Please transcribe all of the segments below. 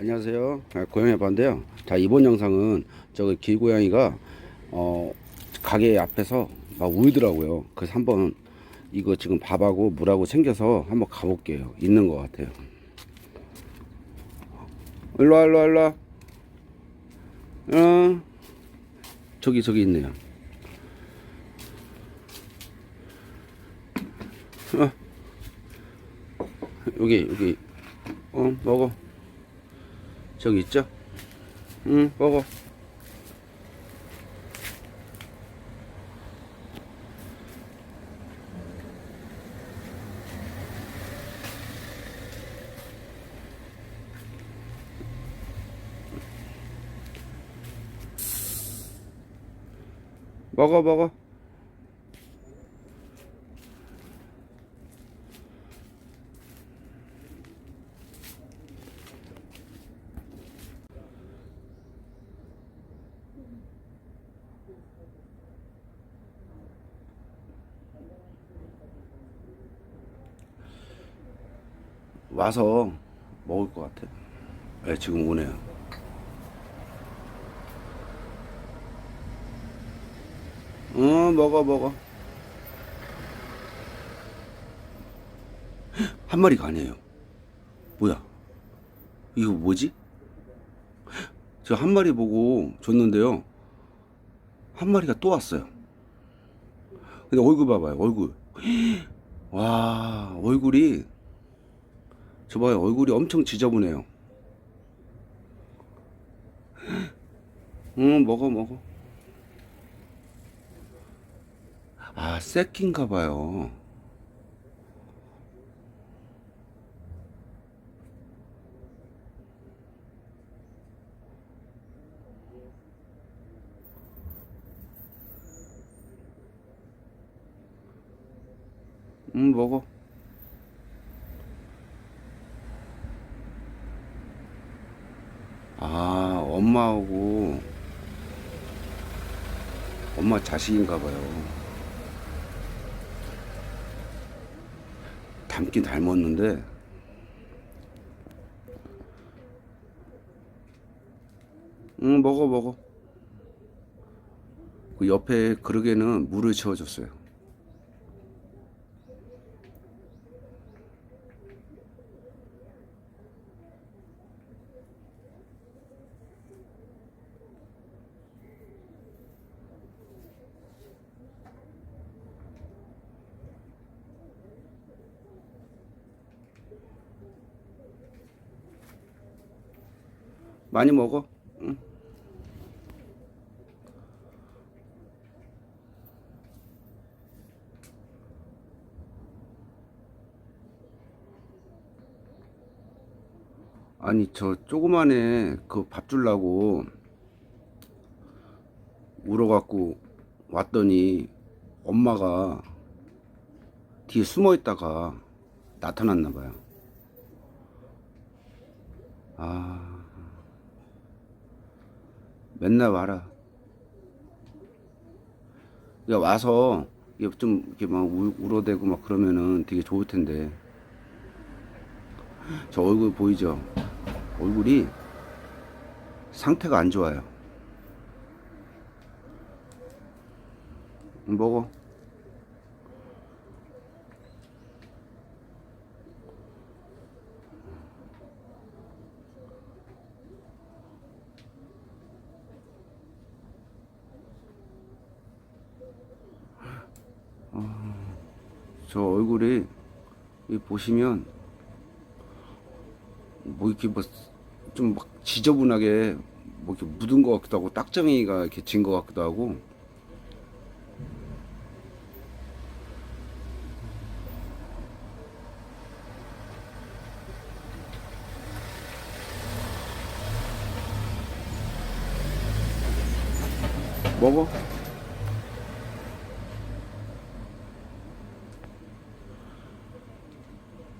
안녕하세요. 아, 고양이 아빠인데요. 자, 이번 영상은 저기 길고양이가 어, 가게 앞에서 막 울더라고요. 그래서 한번 이거 지금 밥하고 물하고 챙겨서 한번 가볼게요. 있는 것 같아요. 일로와, 일로와, 일로와. 어, 저기, 저기 있네요. 어, 여기, 여기, 어, 먹어. 저기 있죠? 응, 먹어. 먹어, 먹어. 와서 먹을 것 같아. 네, 지금 오네요. 어, 먹어, 먹어. 한 마리가 아니에요. 뭐야? 이거 뭐지? 저 한 마리 보고 줬는데요. 한 마리가 또 왔어요. 근데 얼굴 봐봐요, 얼굴. 와, 얼굴이 저 봐요 얼굴이 엄청 지저분해요. 응 먹어 먹어. 아 새끼인가 봐요. 응 먹어 아, 엄마하고 엄마 자식인가 봐요. 닮긴 닮았는데 응, 먹어 먹어. 그 옆에 그릇에는 물을 채워줬어요. 많이 먹어. 응. 아니 저 조그만해 그밥 줄라고 울어갖고 왔더니 엄마가 뒤에 숨어 있다가 나타났나 봐요. 아 맨날 와라. 야 와서 좀 이렇게 막 울, 울어대고 막 그러면은 되게 좋을 텐데. 저 얼굴 보이죠? 얼굴이 상태가 안 좋아요. 먹어. 저 얼굴이 이 보시면 뭐 이렇게 뭐 좀 막 지저분하게 뭐 이렇게 묻은 것 같기도 하고 딱정이가 이렇게 진 것 같기도 하고. 먹어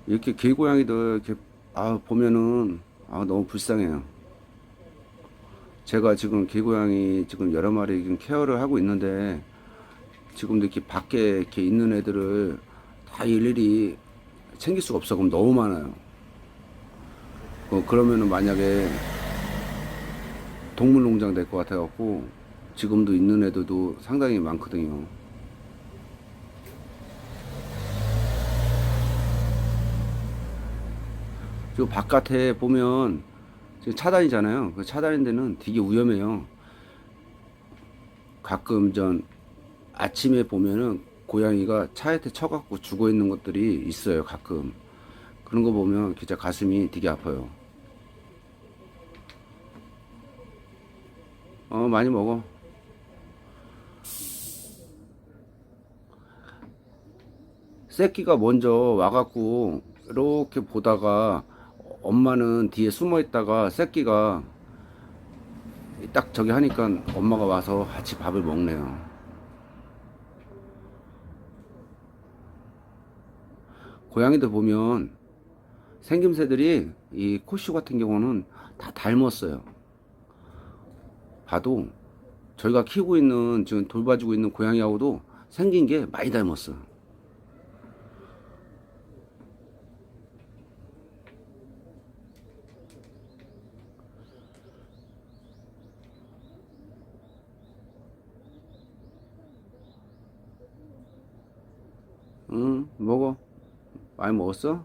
이렇게 길고양이들 이렇게 아 보면은 아 너무 불쌍해요. 제가 지금 길고양이 지금 여러 마리 지금 케어를 하고 있는데 지금도 이렇게 밖에 이렇게 있는 애들을 다 일일이 챙길 수가 없어. 그럼 너무 많아요. 어, 그러면은 만약에 동물농장 될 것 같아갖고 지금도 있는 애들도 상당히 많거든요. 저 바깥에 보면 지금 차단이잖아요. 그 차단인 데는 되게 위험해요. 가끔 전 아침에 보면은 고양이가 차에 쳐갖고 죽어 있는 것들이 있어요. 가끔 그런 거 보면 진짜 가슴이 되게 아파요. 어 많이 먹어. 새끼가 먼저 와갖고 이렇게 보다가 엄마는 뒤에 숨어 있다가 새끼가 딱 저기 하니까 엄마가 와서 같이 밥을 먹네요. 고양이들 보면 생김새들이 이 코쇼 같은 경우는 다 닮았어요. 봐도 저희가 키우고 있는 지금 돌봐주고 있는 고양이하고도 생긴 게 많이 닮았어. 응, 먹어. 많이 먹었어?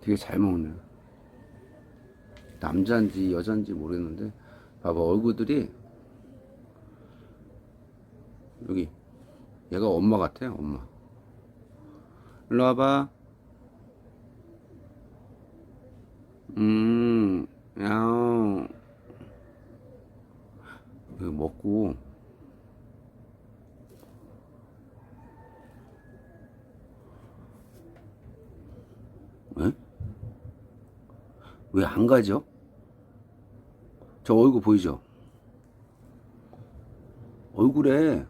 되게 잘 먹네. 남자인지 여자인지 모르겠는데, 봐봐, 얼굴들이, 여기, 얘가 엄마 같아, 엄마. 일로 와봐. 음. 이거 먹고, 에? 왜 안 가죠? 저 얼굴 보이죠? 얼굴에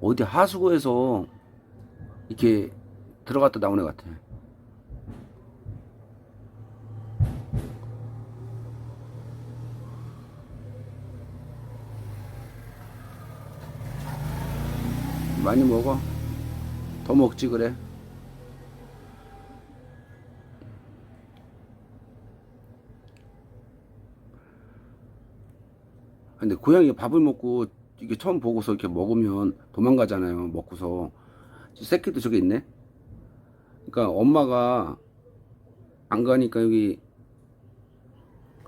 어디 하수구에서 이렇게 들어갔다 나온 애 같아. 많이 먹어. 더 먹지 그래. 근데 고양이가 밥을 먹고 이게 처음 보고서 이렇게 먹으면 도망가잖아요. 먹고서 새끼도 저기 있네. 그러니까 엄마가 안 가니까 여기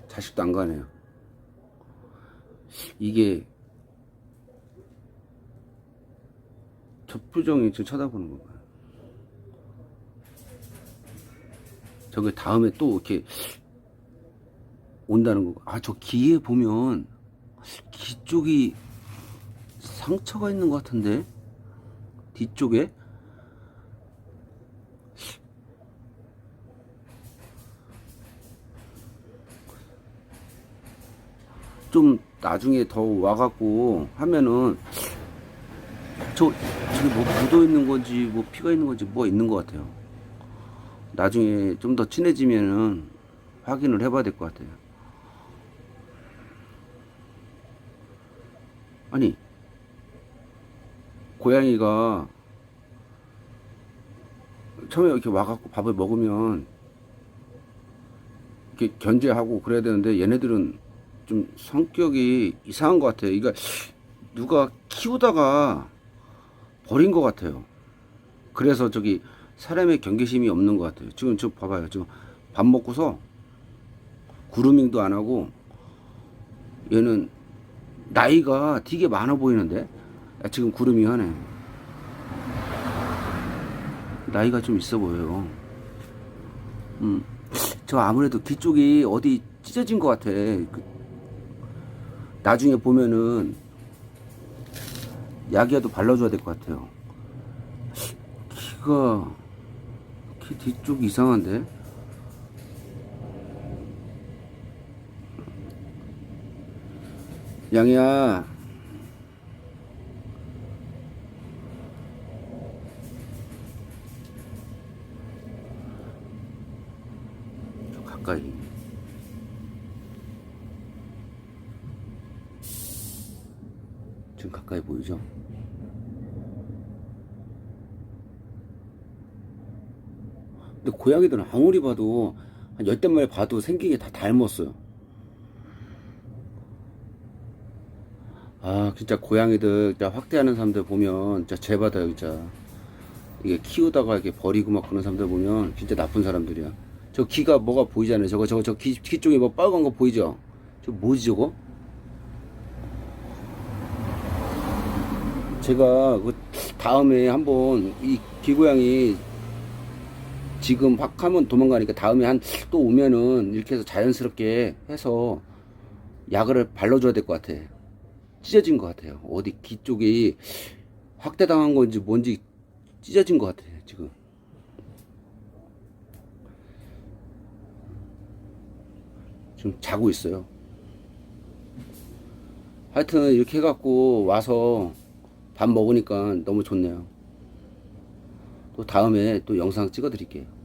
자식도 안 가네요. 이게 저 표정이 지금 쳐다보는 건가요? 저게 다음에 또 이렇게 온다는 거. 아, 저 귀에 보면 귀 쪽이 상처가 있는 것 같은데 뒤쪽에 좀 나중에 더 와갖고 하면은 저 저기 뭐 묻어 있는 건지 뭐 피가 있는 건지 뭐 있는 것 같아요. 나중에 좀 더 친해지면은 확인을 해봐야 될 것 같아요. 아니 고양이가 처음에 이렇게 와갖고 밥을 먹으면 이렇게 견제하고 그래야 되는데 얘네들은 좀 성격이 이상한 것 같아요. 이거 누가 키우다가 버린 것 같아요. 그래서 저기 사람의 경계심이 없는 것 같아요. 지금 저 봐봐요. 지금 밥 먹고서 구루밍도 안 하고 얘는 나이가 되게 많아 보이는데? 아, 지금 구름이 하네. 나이가 좀 있어 보여요. 음, 저 아무래도 귀 쪽이 어디 찢어진 것 같아. 그, 나중에 보면은 약이라도 발라줘야 될 것 같아요. 귀가 귀 뒤쪽 이상한데? 양이야. 좀 가까이. 좀 가까이 보이죠? 근데 고양이들은 아무리 봐도 한 열댓 마리 봐도 생긴 게 다 닮았어요. 아 진짜 고양이들 진짜 확대하는 사람들 보면 진짜 죄받아요 진짜. 이게 키우다가 이렇게 버리고 막 그런 사람들 보면 진짜 나쁜 사람들이야. 저 귀가 뭐가 보이잖아요. 저거 저거 저귀 귀 쪽에 뭐 빨간 거 보이죠? 저 뭐지 저거? 제가 그 다음에 한번 이 귀고양이 지금 확 하면 도망가니까 다음에 한 또 오면은 이렇게 해서 자연스럽게 해서 약을 발라줘야 될 것 같아. 찢어진 것 같아요. 어디 귀 쪽이 확대당한 건지 뭔지 찢어진 것 같아 지금. 지금 자고 있어요. 하여튼 이렇게 해갖고 와서 밥 먹으니까 너무 좋네요. 또 다음에 또 영상 찍어 드릴게요.